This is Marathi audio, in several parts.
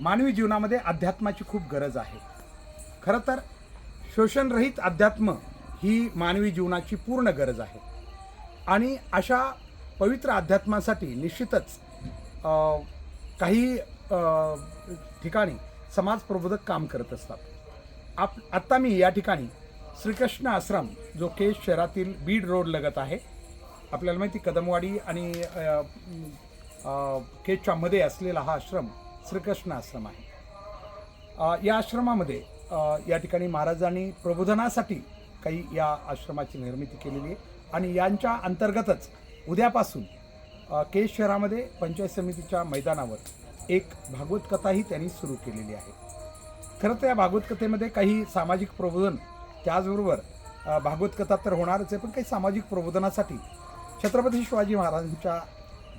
मानवी जीवनामध्ये अध्यात्माची खूप गरज आहे. खरं तर शोषणरहित अध्यात्म ही मानवी जीवनाची पूर्ण गरज आहे. आणि अशा पवित्र अध्यात्मासाठी निश्चितच काही ठिकाणी समाज प्रबोधक काम करत असतात. आप आत्ता मी या ठिकाणी श्रीकृष्ण आश्रम जो केश शहरातील बीड रोड लगत आहे आपल्याला माहिती कदमवाडी आणि अ, मध्ये असलेला हा आश्रम श्रीकृष्ण आश्रम आहे. या आश्रमामध्ये या ठिकाणी महाराजांनी प्रबोधनासाठी काही या आश्रमाची निर्मिती केलेली आहे. आणि यांच्या अंतर्गतच उद्यापासून केश शहरामध्ये पंचायत समितीच्या मैदानावर एक भागवत कथाही त्यांनी सुरू केलेली आहे. खरं तर या भागवत कथेमध्ये काही सामाजिक प्रबोधन त्याचबरोबर भागवत कथा तर होणारच आहे पण काही सामाजिक प्रबोधनासाठी छत्रपती शिवाजी महाराजांच्या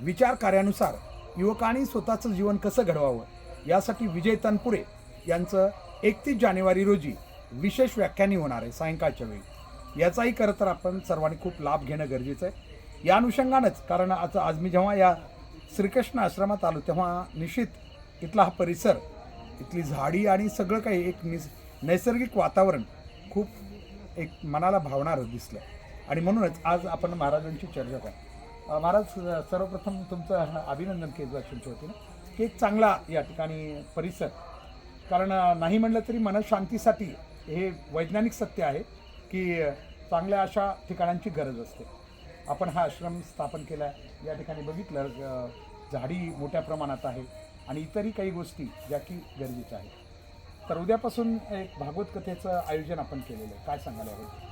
विचार कार्यानुसार युवकांनी स्वतःचं जीवन कसं घडवावं? यासाठी विजय तनपुरे यांचं एकतीस जानेवारी रोजी विशेष व्याख्यानी होणार आहे सायंकाळच्या वेळी. याचाही खरं तर आपण सर्वांनी खूप लाभ घेणं गरजेचं आहे. या अनुषंगानंच कारण आज आज मी जेव्हा या श्रीकृष्ण आश्रमात आलो तेव्हा निश्चित इथला हा परिसर इथली झाडी आणि सगळं काही एक निस नैसर्गिक वातावरण खूप एक मनाला भावणारं दिसलं. आणि म्हणूनच आज आपण महाराजांची चर्चा करू. महाराज सर्वप्रथम तुमचं अभिनंदन केलं तुमच्या वतीनं. की एक चांगला या ठिकाणी परिसर. कारण नाही म्हणलं तरी मनशांतीसाठी हे वैज्ञानिक सत्य आहे की चांगल्या अशा ठिकाणांची गरज असते. आपण हा आश्रम स्थापन केला आहे या ठिकाणी बघितलं झाडी मोठ्या प्रमाणात आहे आणि इतरही काही गोष्टी ज्या की गरजेच्या आहेत. तर उद्यापासून एक भागवत कथेचं आयोजन आपण केलेलं आहे. काय सांगायला हवं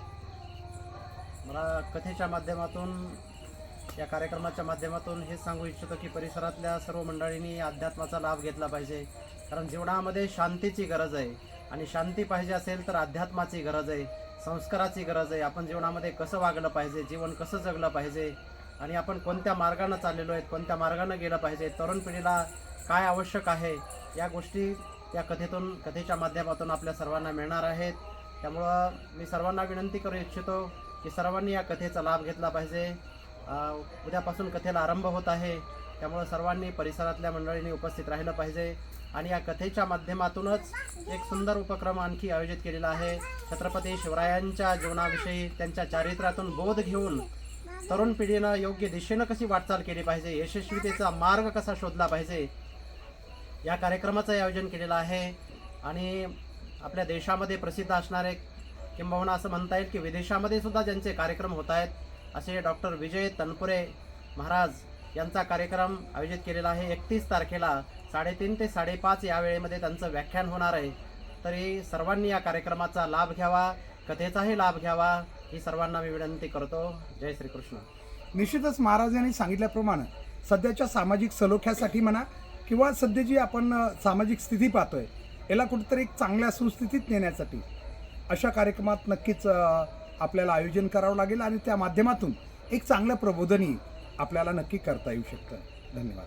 मला कथेच्या माध्यमातून या कार्यक्रमाच्या माध्यमातून हे सांगू इच्छितो की परिसरातल्या सर्व मंडळींनी अध्यात्माचा लाभ घेतला पाहिजे. कारण जीवनामध्ये शांतीची गरज आहे. आणि शांती पाहिजे असेल तर अध्यात्माची गरज आहे. संस्काराची गरज आहे. आपण जीवनामध्ये कसं वागलं पाहिजे? जीवन कसं जगलं पाहिजे? आणि आपण कोणत्या मार्गानं चाललेलो आहेत? कोणत्या मार्गानं गेलं पाहिजे? तरुण पिढीला काय आवश्यक आहे? या गोष्टी या कथेतून कथेच्या माध्यमातून आपल्या सर्वांना मिळणार आहेत. त्यामुळं मी सर्वांना विनंती करू इच्छितो की सर्वांनी या कथेचा लाभ घेतला पाहिजे. उद्यापासून कथेला आरंभ होत आहे. त्यामुळं सर्वांनी परिसरातल्या मंडळींनी उपस्थित राहिलं पाहिजे. आणि या कथेच्या माध्यमातूनच एक सुंदर उपक्रम आणखी आयोजित केलेला आहे. छत्रपती शिवरायांच्या जीवनाविषयी त्यांच्या चारित्र्यातून बोध घेऊन तरुण पिढीनं योग्य दिशेनं कशी वाटचाल केली पाहिजे यशस्वीतेचा मार्ग कसा शोधला पाहिजे या कार्यक्रमाचं आयोजन केलेलं आहे. आणि आपल्या देशामध्ये प्रसिद्ध असणारे किंबहुना असं म्हणता येईल की विदेशामध्ये सुद्धा ज्यांचे कार्यक्रम होत आहेत असे डॉक्टर विजय तनपुरे महाराज यांचा कार्यक्रम आयोजित केलेला आहे. एकतीस तारखेला साडेतीन ते साडेपाच या वेळेमध्ये त्यांचं व्याख्यान होणार आहे. तरी सर्वांनी या कार्यक्रमाचा लाभ घ्यावा कथेचाही लाभ घ्यावा ही सर्वांना मी विनंती करतो. जय श्रीकृष्ण. निश्चितच महाराज यांनी सांगितल्याप्रमाणे सध्याच्या सामाजिक सलोख्यासाठी म्हणा किंवा सध्या जी आपण सामाजिक स्थिती पाहतोय याला कुठेतरी एक चांगल्या सुस्थितीत नेण्यासाठी अशा कार्यक्रमात नक्कीच आपल्याला आयोजन करावं लागेल आणि त्या माध्यमातून एक चांगलं प्रबोधनही आपल्याला नक्की करता येऊ शकतं. धन्यवाद.